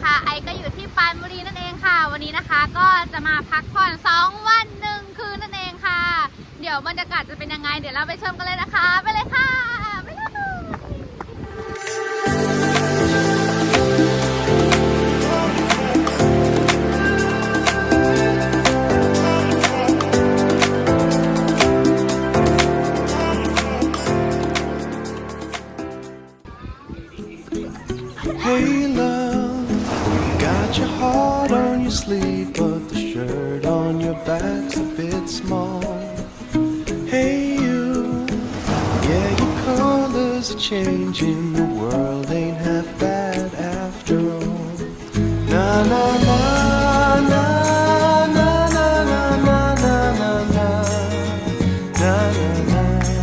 นะคะ ไอก็อยู่ที่ปรานบุรีนั่นเองค่ะ วันนี้นะคะก็จะมาพักผ่อน 2 วันหนึ่งคืนนั่นเองค่ะ เดี๋ยวบรรยากาศจะเป็นยังไง เดี๋ยวเราไปชมกันเลยนะคะ ไปเลยค่ะไปเลย got your heart on your sleeve, but the shirt on your back's a bit small. Hey you, yeah your colors are changing, the world ain't half bad after all. Na na na na na na na na na na na na na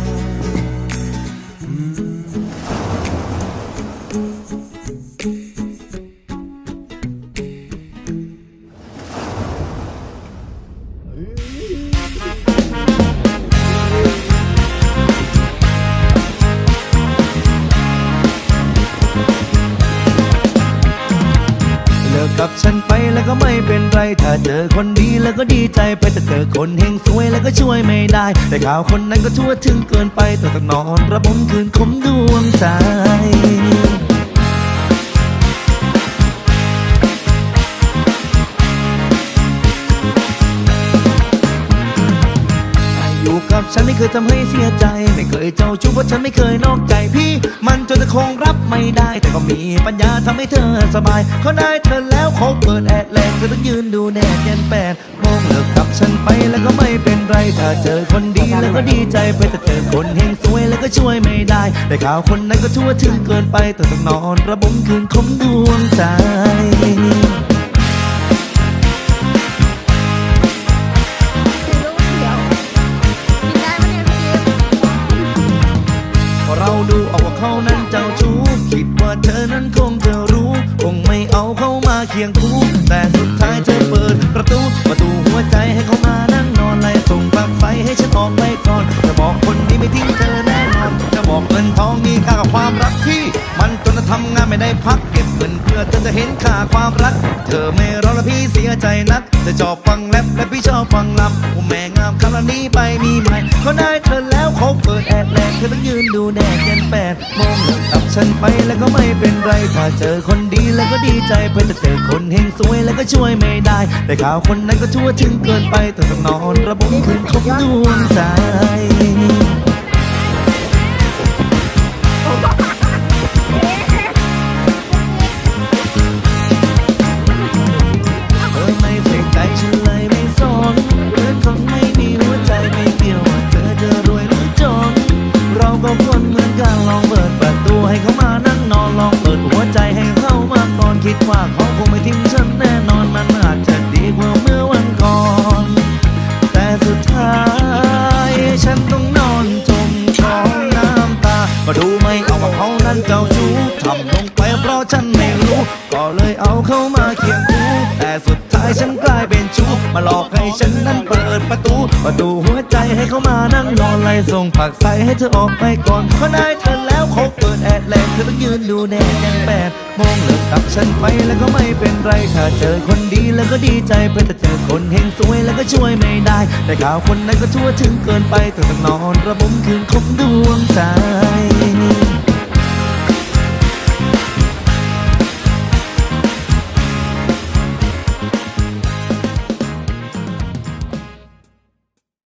กกับฉันไปแล้วก็ไม่เป็นไร ถ้าเจอคนดีแล้วก็ดีใจไปแต่เจอคนเฮงสวยแล้วก็ช่วยไม่ได้ แต่ข่าวคนนั้นก็ทั่วถึงเกินไปต้องต้องนอนระบมคืนคมดวงใจอยู่กับฉันไม่เคยทำให้เสียใจ ไม่เคยเจ้าชู้เพราะฉันไม่เคยนอกใจพี่ มันจะคงรับไม่ได้ แต่ก็มีปัญญาทำให้เธอสบายเขาได้เธอแล้วเขาเปิดแอดแรงเธอต้องยืนดูแดดเย็นแปดโมงเลิกกับฉันไปแล้วก็ไม่เป็นไร ถ้าเจอคนดีแล้วก็ดีใจไปแต่เจอคนเฮงสวยแล้วก็ช่วยไม่ได้ แต่ข่าวคนนั้นก็ทั่วถึงเกินไปแต่ต้องนอนระบมคืนคมดวงใจ ดูออกว่าเขานั้นเจ้าชู้คิดว่าเธอนั้นคงจะรู้ คงไม่เอาเขามาเคียงคู่แต่สุดท้ายเธอเปิดประตูประตูหัวใจให้เขามานั่งนอนไล่ส่งปลั๊กไฟให้ฉันออกไปก่อนจะบอกคนนี้ไม่ทิ้งเธอแน่นอนจะบอกเงินทองมีค่ากับความรักที่ มันจนจะทำงานไม่ได้พักเก็บเงินเพื่อเธอจะเห็นค่าความรัก เธอไม่รอแล้วพี่เสียใจนักจะชอบฟังแรปและพี่ชอบฟังลำโอ้แม่งามคำนี้ไปมีใหม่ เขาได้เธอแล้วเขาเปิดแอดแลกเธอต้องยืนดูแดดเย็นแปดโมงตับฉันไปแล้วก็ไม่เป็นไร ถ้าเจอคนดีแล้วก็ดีใจเพื่อจะเจอคนเฮงสวยแล้วก็ช่วยไม่ได้ แต่ข่าวคนนั้นก็ทั่วถึงเกินไปแต่ต้องนอนระบมคืนคงดวงใจ ว่าเขาคงไม่ทิ้งฉันแน่นอนมันอาจจะดีกว่าเมื่อวันก่อน แต่สุดท้ายฉันต้องนอนจมกองน้ำตา ก็ดูไม่เอาว่าเขานั้นเจ้าชู้ทำลงไปเพราะฉันไม่รู้ ก็เลยเอาเข้ามาเคียงคู่แต่สุดท้ายฉันกลายเป็นชู้มาหลอกให้ฉันนั้นเปิดประตูประตูหัวใจให้เขามานั่งนอนไล่ส่งผักใส่ให้เธอออกไปก่อนเขาได้เธอแล้วเขาเปิดแอดแลนเธอต้องยืนดูแดดแปดโมง ฉันไปแล้วก็ไม่เป็นไรถ้าเจอคนดีแล้วก็ดีใจไปแต่เจอคนเฮงสวยแล้วก็ช่วยไม่ได้ แต่ข่าวคนนั้นก็ทั่วถึงเกินไปแต่ต้องนอนระบมคืนคมดวงใจ